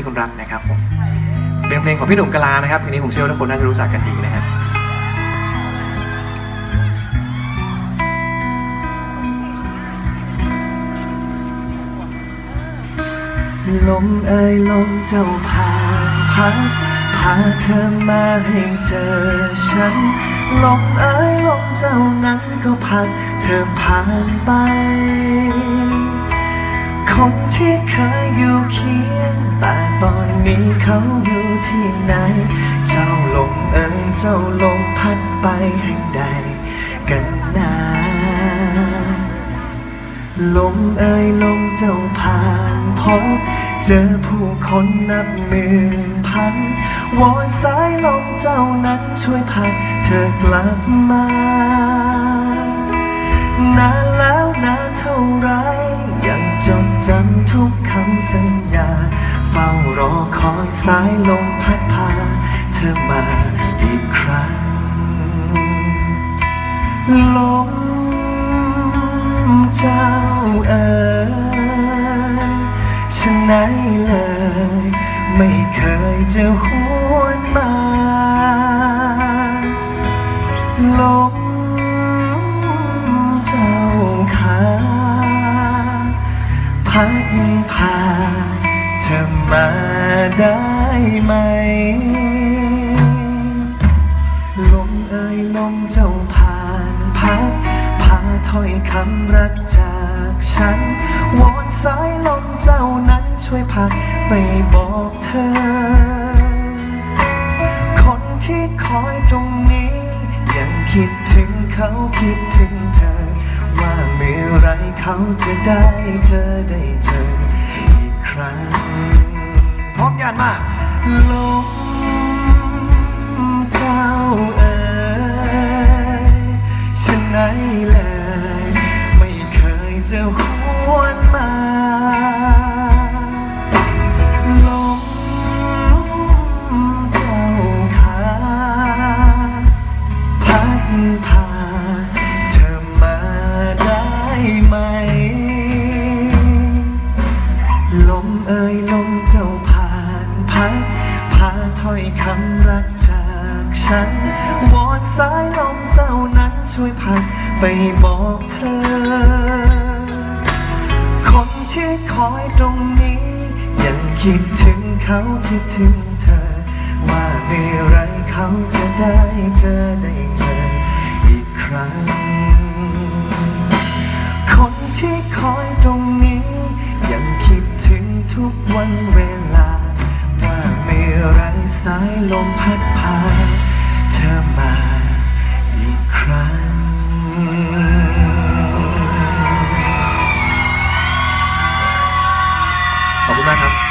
มีคนรักนะครับผมเป็นเพลงของพี่หนุ่มกะลานะครับเพลงนี้ผมเชื่อว่าทุกคนน่าจะรู้จักกันดีนะฮะลมเอ่ยลมเจ้าผ่านพัดพาเธอมาให้เจอฉัน ลมเอ่ยลมเจ้านั้นก็พัดเธอผ่านไป คนที่เคยอยู่เคียงแต่ตอนนี้เขาอยู่ที่ไหน เจ้าลมเอ่ยเจ้าลมพัดไปแห่งใดกันนาลมเอ่ยลมเจ้าผ่านพบ เจอผู้คนนับหมื่นพันวอนสายลมเจ้านั้นช่วยพัดเธอกลับมานั้น รอคอยสายลมพัดพา เธอมาอีกครั้ง ลมเจ้าเอ๋ยฉันไหนเลย ไม่เคยจะหวนมาลมเจ้าขาพัดพา อมาได้ไหม ลมเอ่ยลมเจ้าผ่านพัดพาถ้อยคำรักจากฉัน วอนสายลมเจ้านั้นช่วยพัดไปบอกเธอ คนที่คอยตรงนี้ ยังคิดถึงเขาคิดถึงเธอ ว่าเมื่อไรเขาจะได้เจอได้เจอ ครั้ง พร้อมกันมาลมเจ้าเอ๋ยฉันไหนเลย ไม่เคยจะหวนมาลมเจ้าขาพัดพ กจากฉัน วอนสายลมเจ้านั้นช่วยพัดไปบอกเธอ คนที่คอยตรงนี้ ยังคิดถึงเขาคิดถึงเธอ ว่าเมื่อไรเขาจะได้เจอได้เจออีกครั้ง คนที่คอยตรงนี้ ยังคิดถึงทุก ลมพัดพาเธอมาอีกครั้ง ขอบคุณมากครับ